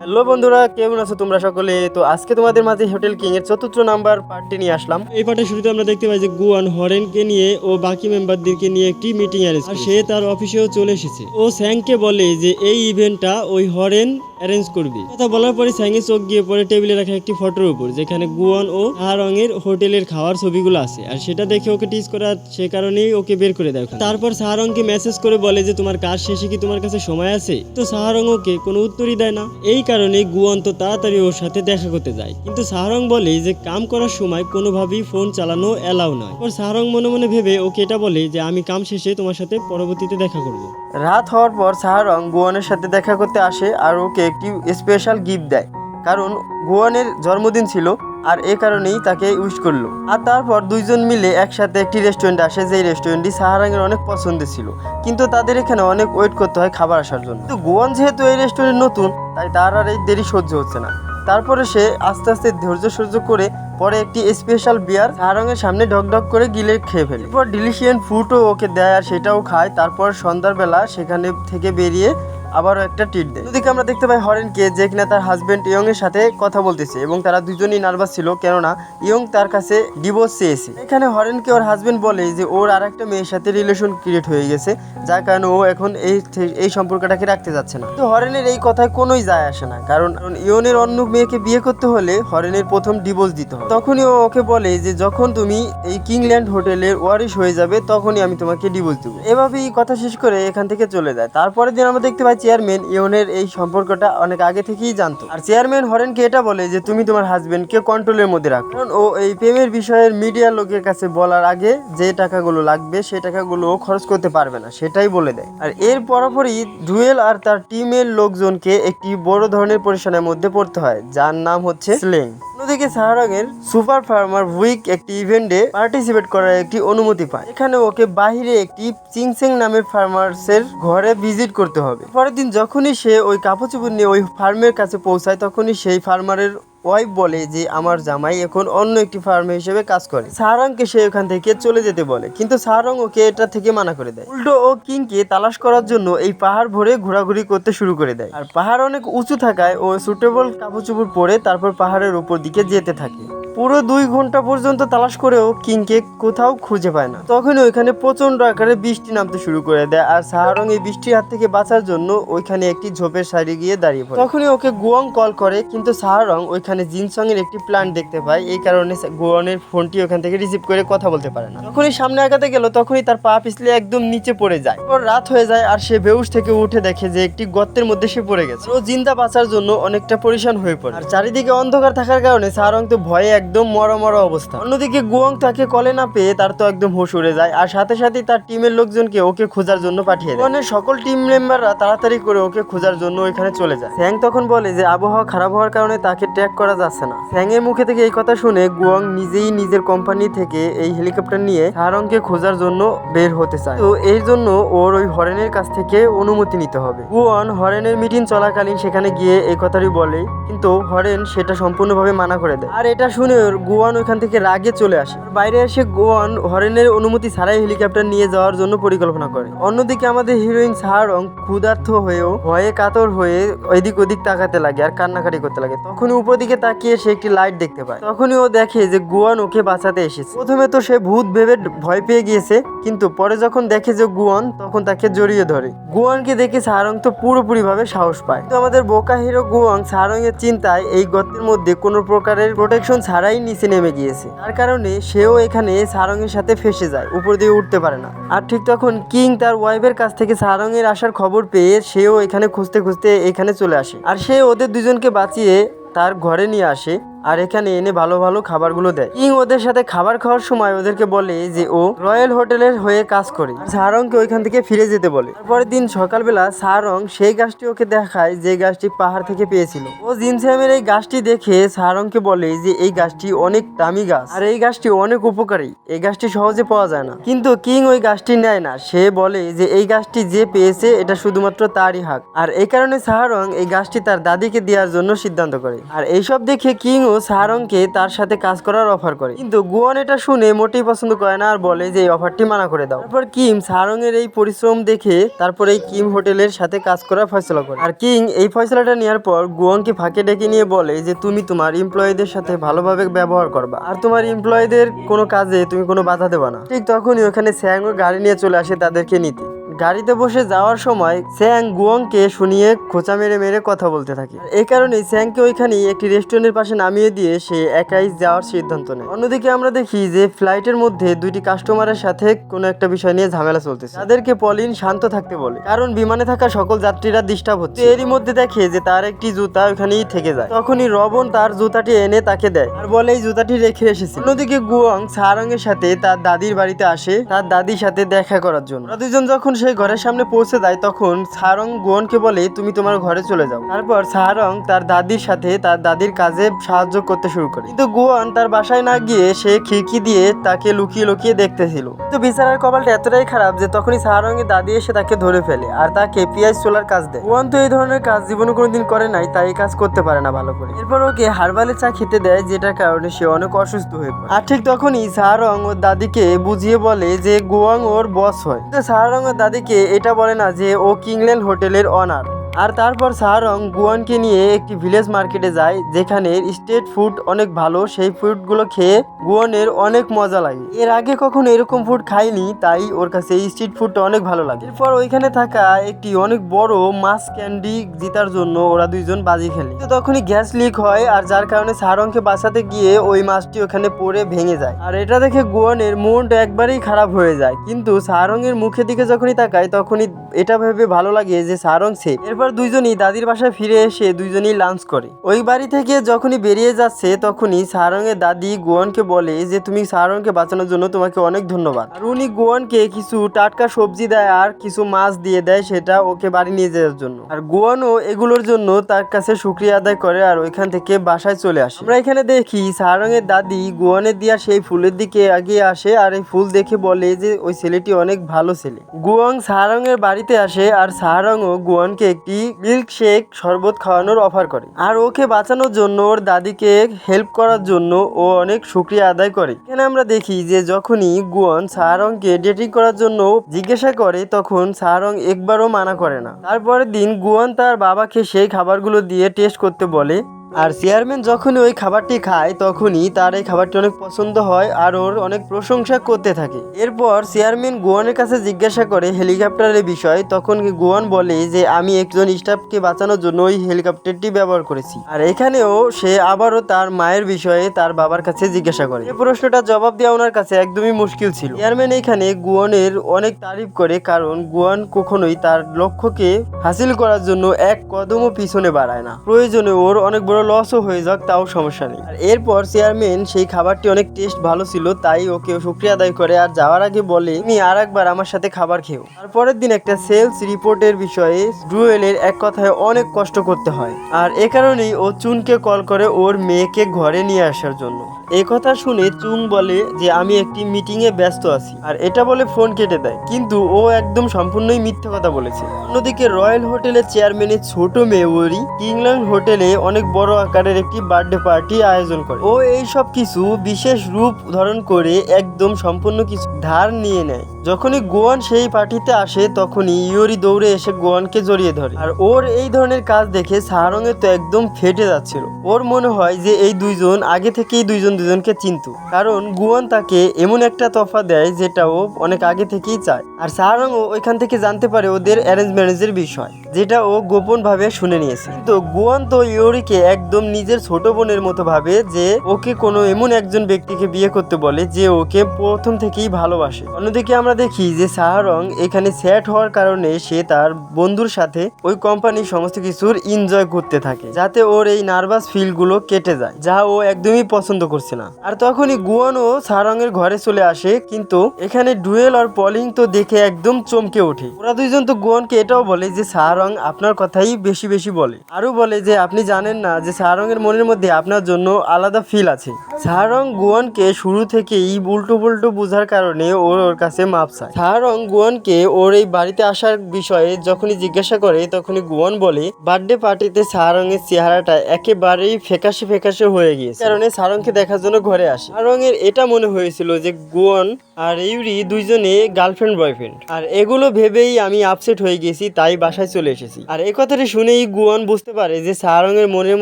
Hello বন্ধুরা, কেমন আছো তোমরা সকলে? তো আজকে তোমাদের মাঝে হোটেল কিং এর চতুর্থ নাম্বার পার্টটি নিয়ে আসলাম। এই পার্টের শুরুতে আমরা দেখতে পাই যে গুয়ান হরেনকে নিয়ে ও বাকি মেম্বারদেরকে নিয়ে একটি মিটিং অ্যারেঞ্জ আর সে তার অফিসেও চলে এসেছে। ও স্যাংকে বলে যে এই ইভেন্টটা ওই হরেন অ্যারেঞ্জ করবে। কথা বলার পরে স্যাংয়ে চোখ গিয়ে পরে টেবিলে রাখা একটি ফটোর উপর, যেখানে গুয়ান ও রঙের হোটেলের খাওয়ার ছবিগুলো আছে। আর সেটা দেখে ওকে টিজ করা, সে কারণেই ওকে বের করে দেয়। তারপর সাহারংকে মেসেজ করে বলে যে, তোমার কাজ শেষে কি তোমার কাছে সময় আছে? তো সাহারং ওকে কোনো উত্তরই দেয় না। এই কারণে গুয়ান তো তাড়াতাড়ি ওর সাথে দেখা করতে যায়। কিন্তু সাহারং বলে যে, কাম করার সময় কোনোভাবেই ফোন চালানো এলাও নয়। ওর সাহারং মনে মনে ভেবে ওকে এটা বলে যে, আমি কাম শেষে তোমার সাথে পরবর্তীতে দেখা করব। রাত হওয়ার পর সাহারং গুয়ানের সাথে দেখা করতে আসে আর ওকে একটি স্পেশাল গিফট দেয়। কারণ গুয়ানের জন্মদিন ছিল আর এ কারণেই তাকে উইশ করল। আর তারপর দুইজন মিলে একসাথে একটি রেস্টুরেন্টে আসে, যেই রেস্টুরেন্টটি সাহারাঙ্গের অনেক পছন্দের ছিল। কিন্তু তাদের এখানে অনেক ওয়েট করতে হয় খাবার আসার জন্য। কিন্তু গোয়ান যেহেতু এই রেস্টুরেন্ট নতুন তাই তার আর এই দেরি সহ্য হচ্ছে না। তারপরে সে আস্তে আস্তে ধৈর্য সহ্য করে পরে একটি স্পেশাল বিয়ার সাহারঙের সামনে ঢক ঢক করে গিলে খেয়ে ফেলে। এরপর ডিলিশিয়ান ফ্রুটও ওকে দেয় আর সেটাও খায়। তারপর সন্ধ্যাবেলা সেখানে থেকে বেরিয়ে আবারও একটা টিট দেয়। ওদিকে আমরা দেখতে পাই হরেনকে যে কিনা তার হাজবেন্ড ইয়ং এর সাথে কথা বলতেছে এবং তারা দুজনই নার্ভাস ছিল, কেননা ইয়ং তার কাছে ডিভোর্স চেয়েছে। এখানে হরেনকে ওর হাজবেন্ড বলে যে ওর আর একটা মেয়ের সাথে রিলেশন ক্রিয়েট হয়ে গেছে, যার কারণে ও এখন এই এই সম্পর্কটাকে রাখতে যাচ্ছে না। তো হরেনের এই কথায় কোনোই যায় আসে না, কারণ কারণ ইয়নের অন্য মেয়েকে বিয়ে করতে হলে হরেনের প্রথম ডিভোর্স দিতে হবে। তখনই ও ওকে বলে যে যখন তুমি এই কিংল্যান্ড হোটেলের ওয়ারিশ হয়ে যাবে, তখনই আমি তোমাকে ডিভোর্স দেবো। এভাবেই কথা শেষ করে এখান থেকে চলে যায়। তারপরের দিন আমরা দেখতে পাই চেয়ারম্যান ইয়নের এই সম্পর্কটা অনেক আগে থেকেই জানতো। আর চেয়ারম্যান হরেনকে এটা বলে যে, তুমি তোমার হাজবেন্ডকে কন্ট্রোলের মধ্যে রাখো। কারণ ও এই প্রেমের বিষয়ের মিডিয়া লোকের কাছে বলার আগে যে টাকাগুলো লাগবে, সে টাকাগুলো ও খরচ করতে পারবে না, সেটাই বলে দেয়। আর এর পরপরই ডুয়েল আর তার টিমের লোকজনকে একটি বড় ধরনের পরিশ্রমের মধ্যে পড়তে হয়, যার নাম হচ্ছে স্লেং অন্যদিকে সাহারঙের সুপার ফার্মার উইক একটি ইভেন্টে পার্টিসিপেট করার একটি অনুমতি পায়। এখানে ওকে বাহিরে একটি চিংসেং নামের ফার্মার্সের ঘরে ভিজিট করতে হবে। পরের দিন যখনই সে ওই কাপড় চোপড় নিয়ে ওই ফার্মের কাছে পৌঁছায়, তখনই সেই ফার্মারের ওয়াইফ বলে যে আমার জামাই এখন অন্য একটি ফার্মে হিসেবে কাজ করে। সাহারাংকে সে ওখান থেকে চলে যেতে বলে, কিন্তু সাহারং ওকে এটা থেকে মানা করে দেয়। উল্টো ও কিংকে তালাশ করার জন্য এই পাহাড় ভরে ঘোরাঘুরি করতে শুরু করে দেয়। আর পাহাড় অনেক উঁচু থাকায় ও সুটেবল কাপড় পরে তারপর পাহাড়ের উপর দিকে যেতে থাকে। পুরো দুই ঘণ্টা পর্যন্ত তালাশ করেও কিংকে কোথাও খুঁজে পায় না। তখন ওইখানে প্রচণ্ড আকারে বৃষ্টি নামতে শুরু করে দেয় আর সাহারং এই বৃষ্টির হাত থেকে বাঁচার জন্য ওইখানে একটি ঝোপের সাইডে গিয়ে দাঁড়িয়ে পড়ে। তখনই ওকে গুয়ং কল করে, কিন্তু সাহারং ওইখানে জিনসং এর একটি প্ল্যান দেখতে পায় এই কারণে গোয়ানের ফোনটি ওখান থেকে রিসিভ করে কথা বলতে পারে না। যখনই সামনে আগাতে গেল, তখনই তার পা পিছলে একদম নিচে পড়ে যায়। ওর রাত হয়ে যায় আর সে বেউস থেকে উঠে দেখে যে একটি গর্তের মধ্যে সে পড়ে গেছে। ও জিন্দা বাঁচার জন্য অনেকটা পরিশান হয়ে পড়ে। আর চারিদিকে অন্ধকার থাকার কারণে সারং তো ভয়ে একদম মরা মরা অবস্থা। অন্যদিকে গুয়ং তাকে কলে না পেয়ে তার তো একদম হুশ উড়ে যায়। আর সাথে সাথে তার টিমের লোকজনকে ওকে খোঁজার জন্য পাঠিয়ে দেয়। গুয়নের সকল টিম মেম্বাররা তাড়াতাড়ি করে ওকে খোঁজার জন্য ওইখানে চলে যায়। স্যাং তখন বলে যে, আবহাওয়া খারাপ হওয়ার কারণে তাকে ট্র্যাক করা যাচ্ছে না। স্যাং এর মুখে থেকে এই কথা শুনে গুয়ং নিজেই নিজের কোম্পানি থেকে এই হেলিকপ্টার নিয়ে সারংকে খোঁজার জন্য বের হতে চায়। তো এই জন্য ওর ওই হরেনের কাছ থেকে অনুমতি নিতে হবে। গুয়ন হরেনের মিটিং চলাকালীন সেখানে গিয়ে এই কথাটি বলে, কিন্তু হরেন সেটা সম্পূর্ণভাবে মানা করে দেয়। আর এটা শুনে গুয়ান ওইখান থেকে রাগে চলে আসে। বাইরে এসে গোয়ান হরেনের অনুমতি ছাড়াই হেলিকপ্টার নিয়ে যাওয়ার জন্য পরিকল্পনা করে। অন্যদিকে আমাদের হিরোইন সাহারং ক্ষুধার্থ হয়েও ভয়ে কাতর হয়ে এদিক ওদিক তাকাতে লাগে আর কান্নাকাটি করতে লাগে। তখন উপর তাকিয়ে সে একটি লাইট দেখতে পায়। তখনই ও দেখে যে গুয়ান ওকে বাঁচাতে এসেছে। প্রথমে তো সে ভূত ভেবে ভয় পেয়ে গিয়েছে, কিন্তু পরে যখন দেখে যে গুয়ান, তখন তাকে জড়িয়ে ধরে। গুয়ানকে দেখে সাহারং তো পুরোপুরি ভাবে সাহস পায়। তো আমাদের বোকা হিরো গুয়াং সাহারং এর চিন্তায় এই গর্তের মধ্যে কোনো প্রকারের প্রোটেকশন ছাড়াই নিচে নেমে গিয়েছে। তার কারণে সেও এখানে সারং এর সাথে ফেসে যায়, উপর দিয়ে উঠতে পারে না। আর ঠিক তখন কিং তার ওয়াইফের কাছ থেকে সারং এর আসার খবর পেয়ে সেও এখানে খুঁজতে খুঁজতে এখানে চলে আসে। আর সে ওদের দুজনকে বাঁচিয়ে তার ঘরে নিয়ে আসে। আর এখানে এনে ভালো ভালো খাবারগুলো দেয়। কিং ওদের সাথে খাবার খাওয়ার সময় ওদেরকে বলে যে, ও রয়্যাল হোটেলের হয়ে কাজ করে। সারংকে ওইখান থেকে ফিরে যেতে বলে। তারপরের দিন সকালবেলা সারং সেই গাছটি ওকে দেখায় যে গাছটি পাহাড় থেকে পেয়েছিল। ও জিনস্যামের এই গাছটি দেখে সারংকে বলে যে, এই গাছটি অনেক দামি গাছ। আর এই গাছটি অনেক উপকারী। এই গাছটি সহজে পাওয়া যায় না। কিন্তু কিং ওই গাছটি নেয় না। সে বলে যে, এই গাছটি যে পেয়েছে, এটা শুধুমাত্র তারই হাক। আর এই কারণে সাহারং এই গাছটি তার দাদিকে দেওয়ার জন্য সিদ্ধান্ত করে। আর এইসব দেখে গুয়ানও সাহারংকে তার সাথে কাজ করার অফার করে। কিন্তু গুয়ান এটা শুনে মোটেই পছন্দ করে না আর বলে যে, এই অফারটি মানা করে দাও। তারপর কিম সাহারং এর এই পরিশ্রম দেখে তারপর এই কিম হোটেলের সাথে কাজ করার ফয়সলা করে। আর কিং এই ফয়সলাটা নেওয়ার পর গুয়াংকে ফাঁকে ডেকে নিয়ে বলে যে, তুমি তোমার এমপ্লয়ীদের সাথে ভালোভাবে ব্যবহার করবা। আর তোমার এমপ্লয়ীদের কোনো কাজে তুমি কোনো বাধা দেবা না। ঠিক তখনই ওখানে স্যাং গাড়ি নিয়ে চলে আসে তাদেরকে নিতে। গাড়িতে বসে যাওয়ার সময় স্যাং গুয়ংকে শুনিয়ে খোঁচা মেরে মেরে কথা বলতে থাকে। এই কারণে স্যাংকে ওইখানে একটি রেস্টুরেন্টের পাশে নামিয়ে দিয়ে সে একাই যাওয়ার সিদ্ধান্ত নেয়। অন্যদিকে আমরা দেখি যে ফ্লাইটের মধ্যে দুইটি কাস্টমারের সাথে কোনো একটা বিষয় নিয়ে ঝামেলা চলতেছে। তাদেরকে পলিন শান্ত থাকতে বলে, কারণ বিমানে থাকা সকল যাত্রীরা ডিস্টার্ব হচ্ছে। এরই মধ্যে দেখে যে তার একটি জুতা ওখানেই থেকে যায়। তখনই রবন তার জুতাটি এনে তাকে দেয় আর বলে, এই জুতাটি রেখে এসেছে। অন্যদিকে গুয়ং সারং এর সাথে তার দাদির বাড়িতে আসে তার দাদির সাথে দেখা করার জন্য। দুজন যখন সেই ঘরের সামনে পৌঁছে যায়, তখন সারং গুয়নকে বলে, তুমি তোমার ঘরে চলে যাও। তারপর সারং তার দাদির সাথে তার দাদির কাজে সাহায্য করতে শুরু করে। কিন্তু গুয়ন তার বাসায় না গিয়ে সে খিড়কি দিয়ে তাকে লুকিয়ে লুকিয়ে দেখতেছিল। তো বিচারের কপালটা এতটাই খারাপ যে তখনই সারং এর দাদি এসে তাকে ধরে ফেলে আর তাকে পিয়াজ চোলার কাজ দেয়। গুয়ন তো এই ধরনের কাজ জীবনে কোনোদিন করে নাই, তাই এই কাজ করতে পারে না ভালো করে। এরপর ওকে হারবালে চা খেতে দেয়, যেটার কারণে সে অনেক অসুস্থ হয়ে পড়ে। আর ঠিক তখনই সাহারং ওর দাদিকে বুঝিয়ে বলে যে গুয়াং ওর বস হয়। কিন্তু সাহারং ওর দাদিকে এটা বলে না যে ও কিংল্যান্ড হোটেলের অনার। আর তারপর সাহারং গুয়ানকে নিয়ে একটি ভিলেজ মার্কেটে যায়, যেখানে স্ট্রিট ফুড অনেক ভালো, সেই ফুডগুলো খেয়ে গুয়ানের অনেক মজা লাগে। এর আগে কখনো এরকম ফুড খাইনি, তাই ওর কাছে এই স্ট্রিট ফুডটা অনেক ভালো লাগে। এরপর ওইখানে থাকা একটি অনেক বড় মাছ ক্যান্ডি জেতার জন্য ওরা দুইজন বাজি খেলে। তো তখনই গ্যাস লিক হয়, আর যার কারণে সাহারংকে বাঁচাতে গিয়ে ওই মাছটি ওখানে পড়ে ভেঙে যায়। আর এটা দেখে গুয়ানের মনটা একবারেই খারাপ হয়ে যায়। কিন্তু সাহারংয়ের মুখের দিকে যখনই তাকায়, তখনই এটা ভেবে ভালো লাগে যে সারং সেফ এরপর দুইজনই দাদির বাসায় ফিরে এসে দুইজনই লাঞ্চ করে। ওই বাড়ি থেকে যখনই বেরিয়ে যাচ্ছে, তখনই সারংয়ের দাদি গোয়ানকে বলে যে, তুমি সারংকে বাঁচানোর জন্য তোমাকে অনেক ধন্যবাদ। আর উনি গোয়ানকে কিছু টাটকা সবজি দেয় আর কিছু মাছ দিয়ে দেয় সেটা ওকে বাড়ি নিয়ে যাওয়ার জন্য। আর গোয়ানও এগুলোর জন্য তার কাছে শুক্রিয়া আদায় করে আর ওইখান থেকে বাসায় চলে আসে। আমরা এখানে দেখি সারংয়ের দাদি গোয়ানের দিয়া সেই ফুলের দিকে এগিয়ে আসে আর এই ফুল দেখে বলে যে, ওই ছেলেটি অনেক ভালো ছেলে। গুয়াং সারংয়ের বাড়িতে আসে আর সারংও গুয়ানকে একটি মিল্ক শেক শরবত খাওয়ানোর অফার করে। আর ওকে বাঁচানোর জন্য ওর দাদিকে হেল্প করার জন্য ও অনেক সুক্রিয়া আদায় করে। এখানে আমরা দেখি যে যখনই গুয়ন সাহারংকে ডেটিং করার জন্য জিজ্ঞাসা করে, তখন সাহারং একবারও মানা করে না। তারপরের দিন গুয়ন তার বাবাকে সেই খাবারগুলো দিয়ে টেস্ট করতে বলে আর চেয়ারম্যান যখনই ওই খাবারটি খায়, তখনই তার এই খাবারটি অনেক পছন্দ হয় আর ওর অনেক প্রশংসা করতে থাকে। এরপর চেয়ারম্যান গোয়ানের কাছে জিজ্ঞাসা করে হেলিকপ্টারের বিষয়। তখন গোয়ান বলে যে, আমি একজন স্টাফকে বাঁচানোর জন্য ওই হেলিকপ্টারটি ব্যবহার করেছি। আর এখানেও সে আবারও তার মায়ের বিষয়ে তার বাবার কাছে জিজ্ঞাসা করে। এই প্রশ্নটা জবাব দেওয়া ওনার কাছে একদমই মুশকিল ছিল। চেয়ারম্যান এখানে গুয়ানের অনেক তারিফ করে, কারণ গুয়ান কখনোই তার লক্ষ্যকে হাসিল করার জন্য এক কদমও পিছনে বাড়ায় না। প্রয়োজনে ওর অনেক বড় লসও হয়ে যাক, তাও সমস্যা নেই। এরপর চেয়ারম্যান সেই খাবারটি অনেক টেস্ট ভালো ছিল, তাই ওকে শুক্রিয়া আদায় করে। আর যাওয়ার আগে বলে, তুমি আর একবার আমার সাথে খাবার খেও। তারপরের দিন একটা সেলস রিপোর্টের বিষয়ে ড্রুয়েলের এক কথায় অনেক কষ্ট করতে হয়। আর এ কারণেই ও চুনকে কল করে ওর মেয়েকে ঘরে নিয়ে আসার জন্য। এই কথা শুনে চুং বলে যে, আমি একটি মিটিং এ ব্যস্ত আছি। আর এটা বলে ফোন কেটে দেয়। কিন্তু ও একদম সম্পূর্ণই মিথ্যা কথা বলেছে। অন্যদিকে রয়্যাল হোটেলের চেয়ারম্যানের ছোট মেয়ে ওরি কিংল্যান্ড হোটেলে অনেক বড় আকারের একটি বার্থডে পার্টি আয়োজন করে। ও এই সব কিছু বিশেষ রূপ ধারণ করে একদম সম্পূর্ণ কিছু ধার নিয়ে নেয়। যখনই গোয়ান সেই পার্টিতে আসে, তখনই ইয়োরি দৌড়ে এসে গোয়ানকে জড়িয়ে ধরে। আর ওর এই ধরনের কাজ দেখে সাহারঙে তো একদম ফেটে যাচ্ছিল। ওর মনে হয় যে এই দুইজন আগে থেকেই দুইজন দুজনকে চিনত। কারণ গুয়ান তাকে এমন একটা তফা দেয় যেটা ও অনেক আগে থেকেই চায়। আর সাহারঙও ওইখান থেকে জানতে পারে ওদের অ্যারেঞ্জ ম্যারেজের বিষয়, যেটা ও গোপন ভাবে শুনে নিয়েছে। কিন্তু গুয়ান তো ইয়োরিকে একদম নিজের ছোট বোনের মতো ভাবে যে ওকে কোনো এমন একজন ব্যক্তিকে বিয়ে করতে বলে যে ওকে প্রথম থেকেই ভালোবাসে। অন্যদিকে আমরা দেখি যে সাহারং এখানে স্যাট হওয়ার কারণে সে তার বন্ধুর সাথে ওই কোম্পানির সমস্ত কিছুর এনজয় করতে থাকে, যাতে ওর এই নার্ভাস ফিলগুলো কেটে যায়, যা ও একদমই পছন্দ করছে না। আর তখনই গুয়ান ও সারং এর ঘরে চলে আসে, কিন্তু এখানে ডুয়েল আর পলিং তো দেখে একদম চমকে ওঠে। ওরা দুইজন তো গুয়ানকে এটাও বলে যে সারং আপনার কথাই বেশি বেশি বলে। আরও বলে যে, আপনি জানেন না যে সারং এর মনের মধ্যে আপনার জন্য আলাদা ফিল আছে। সাহারং গুয়ানকে শুরু থেকেই উল্টো পুল্টো বোঝার কারণে ওর ওর কাছে মাপ চায়। সাহারং গুয়ানকে ওর এই বাড়িতে আসার বিষয়ে যখনই জিজ্ঞাসা করে, তখনই গুয়ান বলে, বার্থডে পার্টিতে সাহারং এর চেহারাটা একেবারেই ফেকাশে ফেকাশে হয়ে গিয়েছে। কারণে সারংকে দেখার জন্য ঘরে আসে। এর এটা মনে হয়েছিল যে গুয়ান আর ইউরি দুইজনে গার্লফ্রেন্ড বয়ফ্রেন্ড আর এগুলো ভেবেই আমি আপসেট হয়ে গেছি, তাই বাসায় চলে এসেছি। আর এই কথাটি শুনেই গুয়ান বুঝতে পারে যে সারং মনের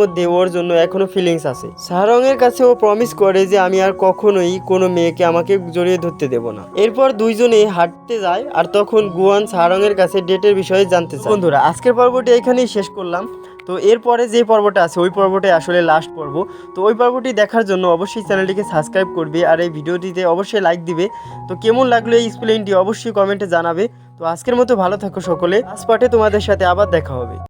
মধ্যে ওর জন্য এখনও ফিলিংস আছে। সারং কাছে ও প্রমিস করে যে আমি আর কখনোই কোনো মেয়েকে আমাকে জড়িয়ে ধরতে দেব না। এরপর দুইজনে হাঁটতে যায়, আর তখন গুয়ান সারং কাছে ডেটের বিষয়ে জানতে চায়। বন্ধুরা, আজকের পর্বটি এখানেই শেষ করলাম। তো এরপরে যে পর্বটা আছে, ওই পর্বটাই আসলে লাস্ট পর্ব। তো ওই পর্বটি দেখার জন্য অবশ্যই চ্যানেলটিকে সাবস্ক্রাইব করবে আর এই ভিডিওটিতে অবশ্যই লাইক দিবে। তো কেমন লাগল এই এক্সপ্লেনটি অবশ্যই কমেন্টে জানাবে। তো আজকের মতো ভালো থাকো সকলে। স্পটে তোমাদের সাথে আবার দেখা হবে।